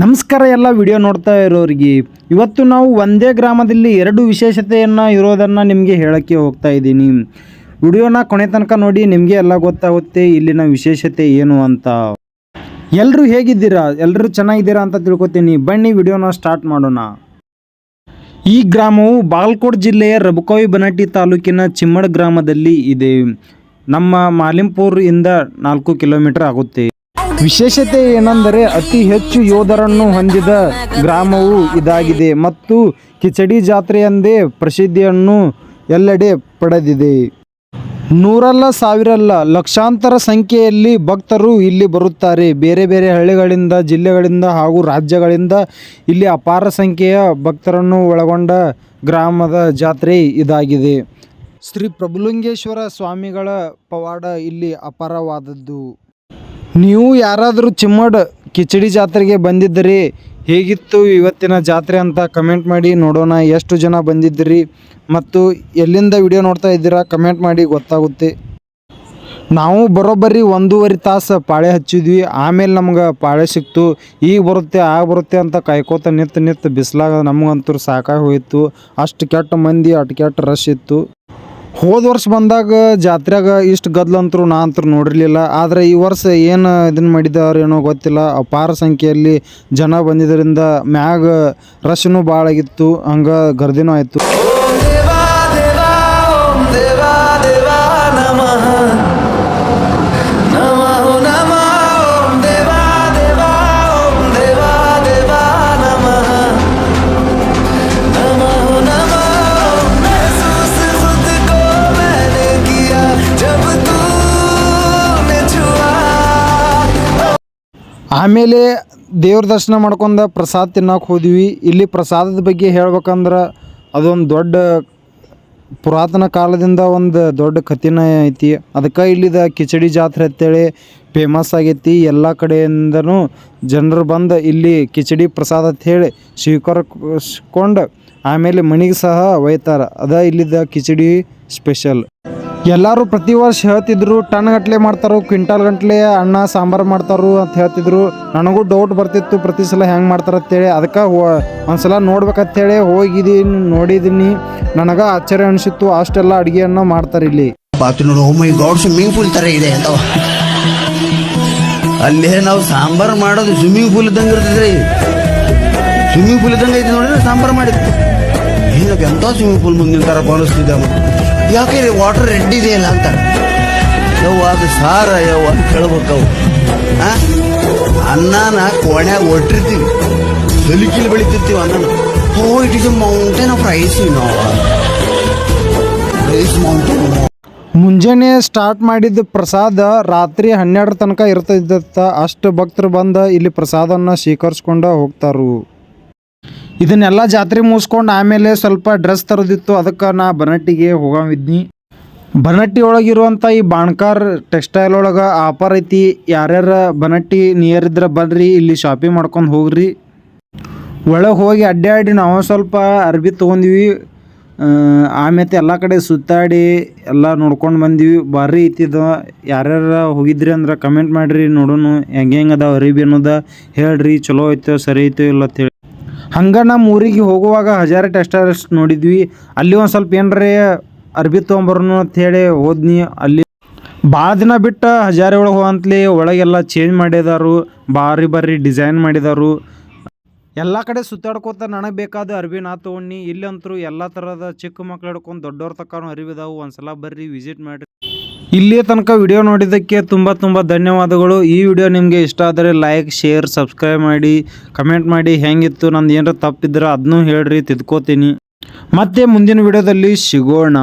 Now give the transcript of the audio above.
ನಮಸ್ಕಾರ ಎಲ್ಲ ವಿಡಿಯೋ ನೋಡ್ತಾ ಇರೋರಿಗೆ. ಇವತ್ತು ನಾವು ಒಂದೇ ಗ್ರಾಮದಲ್ಲಿ ಎರಡು ವಿಶೇಷತೆಯನ್ನು ಇರೋದನ್ನು ನಿಮಗೆ ಹೇಳೋಕ್ಕೆ ಹೋಗ್ತಾ ಇದ್ದೀನಿ. ವಿಡಿಯೋನ ಕೊನೆ ತನಕ ನೋಡಿ ನಿಮಗೆ ಎಲ್ಲ ಗೊತ್ತಾಗುತ್ತೆ ಇಲ್ಲಿನ ವಿಶೇಷತೆ ಏನು ಅಂತ. ಎಲ್ಲರೂ ಹೇಗಿದ್ದೀರಾ? ಎಲ್ಲರೂ ಚೆನ್ನಾಗಿದ್ದೀರಾ ಅಂತ ತಿಳ್ಕೊತೀನಿ. ಬನ್ನಿ ವಿಡಿಯೋನ ಸ್ಟಾರ್ಟ್ ಮಾಡೋಣ. ಈ ಗ್ರಾಮವು ಬಾಲ್ಕೋಟ್ ಜಿಲ್ಲೆಯ ರಬಕವಿ ಬನಟ್ಟಿ ತಾಲೂಕಿನ ಚಿಮ್ಮಡ್ ಗ್ರಾಮದಲ್ಲಿ ಇದೆ. ನಮ್ಮ ಮಾಲಿಂಪುರ್ ಇಂದ ನಾಲ್ಕು ಕಿಲೋಮೀಟರ್ ಆಗುತ್ತೆ. ವಿಶೇಷತೆ ಏನೆಂದರೆ ಅತಿ ಹೆಚ್ಚು ಯೋಧರನ್ನು ಹೊಂದಿದ ಗ್ರಾಮವು ಇದಾಗಿದೆ ಮತ್ತು ಕಿಚಡಿ ಜಾತ್ರೆಯೆಂದೇ ಪ್ರಸಿದ್ಧಿಯನ್ನು ಎಲ್ಲೆಡೆ ಪಡೆದಿದೆ. ನೂರಲ್ಲ ಸಾವಿರಲ್ಲ ಲಕ್ಷಾಂತರ ಸಂಖ್ಯೆಯಲ್ಲಿ ಭಕ್ತರು ಇಲ್ಲಿ ಬರುತ್ತಾರೆ. ಬೇರೆ ಬೇರೆ ಹಳ್ಳಿಗಳಿಂದ, ಜಿಲ್ಲೆಗಳಿಂದ ಹಾಗೂ ರಾಜ್ಯಗಳಿಂದ ಇಲ್ಲಿ ಅಪಾರ ಸಂಖ್ಯೆಯ ಭಕ್ತರನ್ನು ಒಳಗೊಂಡ ಗ್ರಾಮದ ಜಾತ್ರೆ ಇದಾಗಿದೆ. ಶ್ರೀ ಪ್ರಭುಲಿಂಗೇಶ್ವರ ಸ್ವಾಮಿಗಳ ಪವಾಡ ಇಲ್ಲಿ ಅಪಾರವಾದದ್ದು. ನೀವು ಯಾರಾದರೂ ಚಿಮ್ಮಡ್ ಕಿಚಡಿ ಜಾತ್ರೆಗೆ ಬಂದಿದ್ದೀರಿ, ಹೇಗಿತ್ತು ಇವತ್ತಿನ ಜಾತ್ರೆ ಅಂತ ಕಮೆಂಟ್ ಮಾಡಿ ನೋಡೋಣ. ಎಷ್ಟು ಜನ ಬಂದಿದ್ದೀರಿ ಮತ್ತು ಎಲ್ಲಿಂದ ವಿಡಿಯೋ ನೋಡ್ತಾ ಇದ್ದೀರಾ ಕಮೆಂಟ್ ಮಾಡಿ ಗೊತ್ತಾಗುತ್ತೆ. ನಾವು ಬರೋಬ್ಬರಿ ಒಂದೂವರೆ ತಾಸು ಪಾಳೆ ಹಚ್ಚಿದ್ವಿ. ಆಮೇಲೆ ನಮ್ಗೆ ಪಾಳೆ ಸಿಕ್ತು. ಈಗ ಬರುತ್ತೆ, ಆಗ ಬರುತ್ತೆ ಅಂತ ಕಾಯ್ಕೋತ ನಿಂತು ನಿಂತು ಬಿಸಿಲಾಗ ನಮಗಂತೂ ಸಾಕಾಗಿ ಹೋಯಿತು. ಅಷ್ಟು ಕೆಟ್ಟ ಮಂದಿ, ಅಷ್ಟು ಕೆಟ್ಟ ರಶ್ ಇತ್ತು. ಹೋದ ವರ್ಷ ಬಂದಾಗ ಜಾತ್ರೆಗ ಇಷ್ಟು ಗದ್ಲಂತರೂ ನಾ ಅಂತರೂ ನೋಡಿರಲಿಲ್ಲ. ಆದರೆ ಈ ವರ್ಷ ಏನು ಇದನ್ನು ಮಾಡಿದಾರೆ ಏನೋ ಗೊತ್ತಿಲ್ಲ. ಅಪಾರ ಸಂಖ್ಯೆಯಲ್ಲಿ ಜನ ಬಂದಿದ್ದರಿಂದ ಮ್ಯಾಗ ರಶ್ನು ಭಾಳ ಆಗಿತ್ತು, ಹಂಗೆ ಗರ್ದಿನೂ ಆಯಿತು. ಆಮೇಲೆ ದೇವ್ರ ದರ್ಶನ ಮಾಡ್ಕೊಂಡು ಪ್ರಸಾದ ತಿನ್ನಕ್ಕೆ ಹೋದ್ವಿ. ಇಲ್ಲಿ ಪ್ರಸಾದದ ಬಗ್ಗೆ ಹೇಳ್ಬೇಕಂದ್ರೆ ಅದೊಂದು ದೊಡ್ಡ ಪುರಾತನ ಕಾಲದಿಂದ ಒಂದು ದೊಡ್ಡ ಕಥೆನ ಐತಿ. ಅದಕ್ಕೆ ಇಲ್ಲಿದ ಕಿಚಡಿ ಜಾತ್ರೆ ಅಂತೇಳಿ ಫೇಮಸ್ ಆಗೈತಿ. ಎಲ್ಲ ಕಡೆಯಿಂದನೂ ಜನರು ಬಂದು ಇಲ್ಲಿ ಕಿಚಡಿ ಪ್ರಸಾದ ಅಂತ ಹೇಳಿ ಸ್ವೀಕರಿಸ್ಕೊಂಡು ಆಮೇಲೆ ಮನೆಗೆ ಸಹ ಒಯ್ತಾರೆ. ಅದ ಇಲ್ಲಿದ ಕಿಚಡಿ ಸ್ಪೆಷಲ್ ಎಲ್ಲರೂ ಪ್ರತಿ ವರ್ಷ ಹೇಳ್ತಿದ್ರು, ಟನ್ ಗಟ್ಲೆ ಮಾಡ್ತಾರೋ, ಕ್ವಿಂಟಾಲ್ ಗಂಟ್ಲೆ ಅನ್ನ, ಸಾಂಬಾರು ಮಾಡ್ತಾರು ಅಂತ ಹೇಳ್ತಿದ್ರು. ನನಗೂ ಡೌಟ್ ಬರ್ತಿತ್ತು, ಪ್ರತಿ ಸಲ ಹೆಂಗೆ ಮಾಡ್ತಾರೆ ಅಂತೇಳಿ ಅದಕ್ಕೆ ಒಂದ್ಸಲ ನೋಡ್ಬೇಕಂತೇಳಿ ಹೋಗಿದ್ದೀನಿ, ನೋಡಿದ್ದೀನಿ. ನನಗೆ ಆಶ್ಚರ್ಯ ಅನಿಸಿತ್ತು, ಅಷ್ಟೆಲ್ಲ ಅಡುಗೆಯನ್ನು ಮಾಡ್ತಾರೆ ಇಲ್ಲಿ. ಸ್ವಿಮ್ಮಿಂಗ್ ಪೂಲ್ ತರ ಇದೆ ಅಲ್ಲೇ ನಾವು ಸಾಂಬಾರ್ ಮಾಡೋದು ಸ್ವಿಮ್ಮಿಂಗ್ ಪೂಲ್ ಇದ್ದಂಗೆ ಇರ್ತದ್ರಿ ಸ್ವಿಮ್ಮಿಂಗ್ ಪೂಲ್ ಇದ್ದಂಗೆ ಐತಿ ನೋಡಿದ್ರೆ ಸಾಂಬಾರ್ ಏನಕ್ಕೆ ಎಂತ ಸ್ವಿಮ್ಮಿಂಗ್ ಪೂಲ್ ಮುಂದಿನ ತರ ಕಾಣಿಸ್ತಿದ್ದೆ ಯಾಕೆ ವಾಟರ್ ರೆಡ್ ಇದೆಯಲ್ಲ ಅಂತ? ಯವ್ವ, ಅದು ಸಾರ ಯವ್ವ ಅಂತ ಕೇಳ್ಬೇಕು ಅವು ಆ? ಅನ್ನನ ಕೋಣ್ಯಾಗ ಒಟ್ಟಿರ್ತೀವಿ. ಸಲಿಕಿಲ್ ಬೆಳಿತಿರ್ತೀವಿ ಅನ್ನನ. ಓ it is mountain of rice ನಾವು ರೈಸ್ ಮೌಂಟೇನ್ ಮುಂಜಾನೆ ಸ್ಟಾರ್ಟ್ ಮಾಡಿದ ಪ್ರಸಾದ ರಾತ್ರಿ ಹನ್ನೆರಡರ ತನಕ ಇರ್ತೈದತ್ತ ಅಷ್ಟು ಭಕ್ತರು ಬಂದು ಇಲ್ಲಿ ಪ್ರಸಾದನ್ನು ಸ್ವೀಕರಿಸ್ಕೊಂಡು ಹೋಗ್ತಾರು. ಇದನ್ನೆಲ್ಲ ಜಾತ್ರೆ ಮುಗಿಸ್ಕೊಂಡು ಆಮೇಲೆ ಸ್ವಲ್ಪ ಡ್ರೆಸ್ ತರೋದಿತ್ತು, ಅದಕ್ಕೆ ನಾ ಬನಟ್ಟಿಗೆ ಹೋಗಿದ್ನಿ ಬನಟ್ಟಿ ಒಳಗಿರುವಂಥ ಈ ಬಾಣ್ಕಾರ್ ಟೆಕ್ಸ್ಟೈಲ್ ಒಳಗೆ ಆಫರ್ ಐತಿ, ಯಾರ್ಯಾರ ಬನಟ್ಟಿ ನಿಯರ್ ಇದ್ರೆ ಬರ್ರಿ, ಇಲ್ಲಿ ಶಾಪಿಂಗ್ ಮಾಡ್ಕೊಂಡು ಹೋಗ್ರಿ. ಒಳಗೆ ಹೋಗಿ ಅಡ್ಡಾಡಿ ನಾವು ಸ್ವಲ್ಪ ಅರ್ಬಿ ತೊಗೊಂಡ್ವಿ. ಆಮೇಲೆ ಎಲ್ಲ ಕಡೆ ಸುತ್ತಾಡಿ, ಎಲ್ಲ ನೋಡ್ಕೊಂಡು ಬಂದ್ವಿ. ಭಾರಿ ಐತಿದ ಯಾರ್ಯಾರ ಹೋಗಿದ್ರಿ ಅಂದ್ರೆ ಕಮೆಂಟ್ ಮಾಡಿರಿ ನೋಡೋಣ ಹೆಂಗೆ ಹೆಂಗೆ ಅದಾವ, ಅರಿಬಿ ಅನ್ನೋದ ಹೇಳ್ರಿ, ಚಲೋ ಐತೋ, ಸರಿ ಐತೋ, ಇಲ್ಲ ಅಂತ ಹೇಳಿ. ಹಂಗೆ ನಮ್ಮ ಊರಿಗೆ ಹೋಗುವಾಗ ಹಜಾರ ಟೆಸ್ಟಾರ್ಸ್ ನೋಡಿದ್ವಿ. ಅಲ್ಲಿ ಒಂದು ಸ್ವಲ್ಪ ಏನರೇ ಅರ್ಬಿ ತೊಗೊಂಬರೋನು ಅಂತ ಹೇಳಿ ಹೋದ್ನಿ. ಅಲ್ಲಿ ಭಾಳ ದಿನ ಬಿಟ್ಟು ಹಜಾರೆ ಒಳಗೆ ಹೋಗಂತ್ಲಿ ಒಳಗೆಲ್ಲ ಚೇಂಜ್ ಮಾಡಿದಾರು ಭಾರಿ ಭಾರಿ ಡಿಸೈನ್ ಮಾಡಿದಾರು. ಎಲ್ಲ ಕಡೆ ಸುತ್ತಾಡ್ಕೋತ ನನಗೆ ಬೇಕಾದ ಅರ್ಬಿ ನಾ ತೊಗೊಂಡು ಇಲ್ಲಂತರೂ ಎಲ್ಲ ಥರದ ಚಿಕ್ಕ ಮಕ್ಳು ಹಿಡ್ಕೊಂಡು ದೊಡ್ಡವ್ರ ತಕ್ಕ ಅರಿವಿದಾವು. ಒಂದ್ಸಲ ಬರ್ರಿ ವಿಸಿಟ್ ಮಾಡಿರಿ. ಇಲ್ಲಿ ತನಕ ವಿಡಿಯೋ ನೋಡಿದ್ದಕ್ಕೆ ತುಂಬ ತುಂಬ ಧನ್ಯವಾದಗಳು. ಈ ವಿಡಿಯೋ ನಿಮಗೆ ಇಷ್ಟ ಆದರೆ ಲೈಕ್ ಶೇರ್ ಸಬ್ಸ್ಕ್ರೈಬ್ ಮಾಡಿ ಕಮೆಂಟ್ ಮಾಡಿ ಹೆಂಗಿತ್ತು, ನಂದು ಏನಾರ ತಪ್ಪಿದ್ರೆ ಅದನ್ನೂ ಹೇಳ್ರಿ, ತಿದ್ಕೋತೀನಿ. ಮತ್ತೆ ಮುಂದಿನ ವಿಡಿಯೋದಲ್ಲಿ ಸಿಗೋಣ.